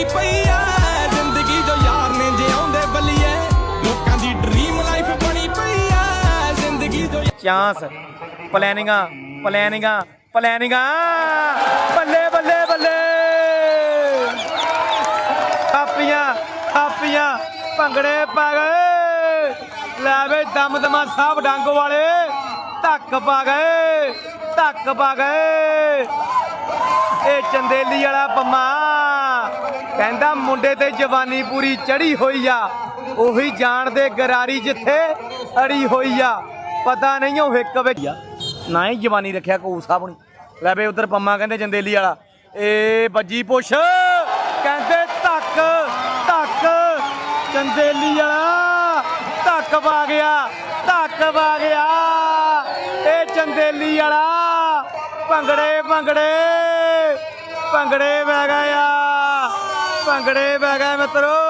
ਚੱਲਦੀ ਪਈ ਜ਼ਿੰਦਗੀ ਜੋ ਯਾਰ ਨੇ ਜਿਉਂਦੇ ਬਲੀਏ, ਲੋਕਾਂ ਦੀ ਡ੍ਰੀਮ ਲਾਈਫ ਬਣੀ ਪਈ ਜ਼ਿੰਦਗੀ ਜੋ ਚਾਂਸ ਪਲੈਨਿੰਗਾਂ ਪਲੈਨਿੰਗਾਂ ਪਲੈਨਿੰਗਾਂ ਬੱਲੇ ਬੱਲੇ ਬੱਲੇ। ਥਾਪੀਆਂ ਥਾਪੀਆਂ, ਭੰਗੜੇ ਪਾ ਗਏ ਲੈ ਵੇ ਦਮ ਦਮਾ ਸਾਹਿਬ ਡੰਗ ਵਾਲੇ। ਧੱਕ ਪਾ ਗਏ ਧੱਕ ਪਾ ਗਏ ਇਹ ਚੰਦੇਲੀ ਵਾਲਾ ਪੰਮਾ ਕਹਿੰਦਾ ਮੁੰਡੇ ਤੇ ਜਵਾਨੀ ਪੂਰੀ ਚੜੀ ਹੋਈ ਆ, ਉਹੀ ਜਾਣ ਦੇ ਗਰਾਰੀ ਜਿੱਥੇ ਅੜੀ ਹੋਈ ਆ। ਪਤਾ ਨਹੀਂ ਉਹ ਇੱਕ ਵਿੱਚ ਆ। ਨਾ ਹੀ ਜਵਾਨੀ ਰੱਖਿਆ ਕੋ ਸਾਹਿਬ ਨੇ ਲੈ ਵੇ ਉਧਰ ਪੰਮਾ ਕਹਿੰਦੇ ਚੰਦੇਲੀ ਵਾਲਾ। ਏ ਬੱਜੀ ਪੁੱਛ, ਕਹਿੰਦੇ ਧੱਕ ਧੱਕ। ਚੰਦੇਲੀ ਵਾਲਾ, ਧੱਕ ਪਾ ਗਿਆ, ਧੱਕ ਪਾ ਗਿਆ। ਇਹ ਚੰਦੇਲੀ ਵਾਲਾ, ਭੰਗੜੇ ਭੰਗੜੇ ਭੰਗੜੇ ਬਹਿ ਗਿਆ ਭੰਗੜੇ ਪੈ ਗਏ ਮਿੱਤਰੋ।